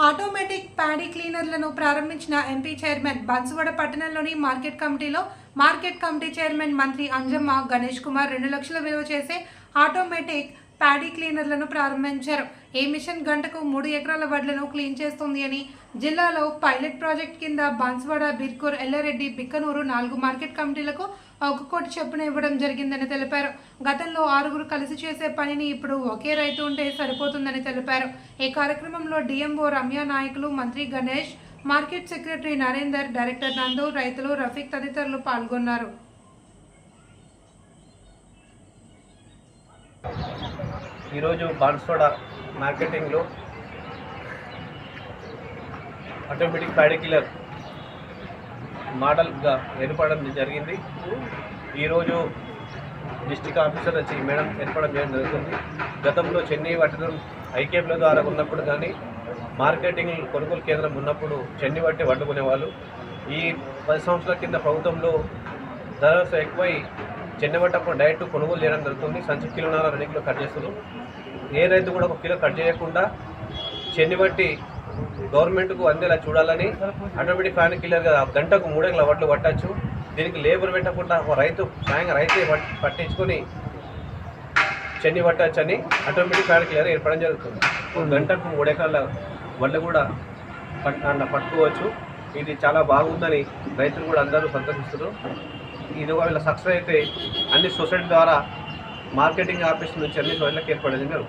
Automatic paddy క్లీనర్లను ప్రారంభించిన MP chairman బన్సువాడ పట్టణంలోని market కమిటీలో మార్కెట్ కమిటీ చైర్మన్ మంత్రి అంజమ్మ గణేష్ కుమార్ రెండు లక్షల విలువ చేసే ఆటోమేటిక్ ప్యాడీ క్లీనర్లను ప్రారంభించారు. ఈ మిషన్ గంటకు మూడు ఎకరాల వడ్లను క్లీన్ చేస్తుంది అని జిల్లాలో పైలట్ ప్రాజెక్ట్ కింద బాన్స్వాడ బిర్కూర్ ఎల్లారెడ్డి బిక్కనూరు నాలుగు మార్కెట్ కమిటీలకు ఒక కోటి చొప్పున ఇవ్వడం జరిగిందని తెలిపారు. గతంలో ఆరుగురు కలిసి చేసే పనిని ఇప్పుడు ఒకే రైతు ఉంటే సరిపోతుందని తెలిపారు. ఈ కార్యక్రమంలో డిఎంఓ రమ్య నాయకులు మంత్రి Ganesh market secretary Narender director Nandu రైతులు రఫీక్ తదితరులు పాల్గొన్నారు. ఈరోజు బాన్సోడా మార్కెటింగ్లో ఆటోమేటిక్ ప్యాడిక్యులర్ మోడల్గా ఏర్పడడం జరిగింది. ఈరోజు డిస్టిక్ ఆఫీసర్ వచ్చి మేడం ఏర్పడడం చేయడం జరుగుతుంది? గతంలో చెన్నై పట్టణం ఐకేపీల ద్వారా ఉన్నప్పుడు కానీ మార్కెటింగ్ కొనుగోలు కేంద్రం ఉన్నప్పుడు చెన్ని బట్టి వండుకునేవాళ్ళు. ఈ పది సంవత్సరాల కింద ప్రభుత్వంలో ధర ఎక్కువై చెన్నబట్టప్పుడు డైరెక్ట్ కొనుగోలు చేయడం జరుగుతుంది. సంచి కిలోన్నర రెండు కిలో కట్ చేస్తున్నాం ఏ రైతు కూడా ఒక కిలో కట్ చేయకుండా చెన్ని బట్టి గవర్నమెంట్కు అందేలా చూడాలని ఆటోమేటిక్ ఫ్యాన్ కిల్లర్గా గంటకు మూడేళ్ళ వడ్లు పట్టచ్చు. దీనికి లేబర్ పెట్టకుండా ఒక రైతు స్వయంగా రైతే పట్టించుకొని చెన్ని పట్టచ్చని ఆటోమేటిక్ ఫ్యాన్ కిల్లర్ ఏర్పడడం జరుగుతుంది. గంటకు మూడెకరాల వడ్లు కూడా పట్ అన్న పట్టుకోవచ్చు. ఇది చాలా బాగుందని రైతులు కూడా అందరూ సంతోషిస్తున్నారు. ఇది ఒకవేళ సక్సెస్ అయితే అన్ని సొసైటీ ద్వారా మార్కెటింగ్ ఆఫీస్ నుంచి అన్ని చోట్లకి ఏర్పడేది మీరు